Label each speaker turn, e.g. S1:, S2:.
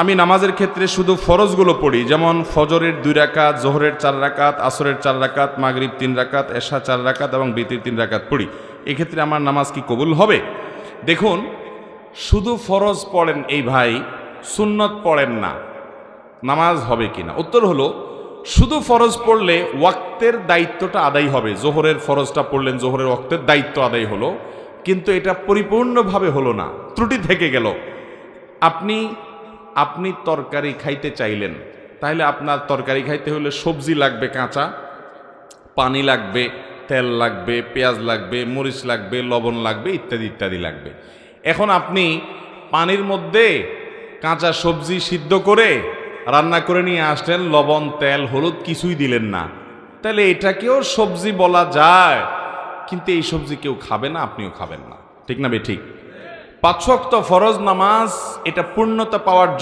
S1: আমি নামাজের ক্ষেত্রে শুধু ফরজগুলো পড়ি, যেমন ফজরের দুই রাকাত, জোহরের চার রাকাত, আসরের চার রাকাত, মাগরিব তিন রাকাত, এশা চার রাকাত এবং বিতির তিন রাকাত পড়ি। এক্ষেত্রে আমার নামাজ কি কবুল হবে? দেখুন, শুধু ফরজ পড়েন এই ভাই, সুন্নত পড়েন না, নামাজ হবে কিনা উত্তর হলো, শুধু ফরজ পড়লে ওয়াক্তের দায়িত্বটা আদায় হবে। জোহরের ফরজটা পড়লেন, জোহরের ওয়াক্তের দায়িত্ব আদায় হলো, কিন্তু এটা পরিপূর্ণভাবে হলো না, ত্রুটি থেকে গেল। আপনি আপনি তরকারি খাইতে চাইলেন তাহলে আপনার তরকারি খাইতে হলে সবজি লাগবে কাঁচা, পানি লাগবে, তেল লাগবে, পেঁয়াজ লাগবে, মরিচ লাগবে, লবণ লাগবে, ইত্যাদি ইত্যাদি লাগবে। এখন আপনি পানির মধ্যে কাঁচা সবজি সিদ্ধ করে রান্না করে নিয়ে আসলেন, লবণ, তেল, হলুদ কিছুই দিলেন না। তাহলে এটাকেও সবজি বলা যায়, কিন্তু এই সবজি কেউ খাবে না, আপনিও খাবেন না। ঠিক না বে ঠিক? পাঁচ ওয়াক্ত ফরজ নামাজ, এটা পূর্ণতা পাওয়ার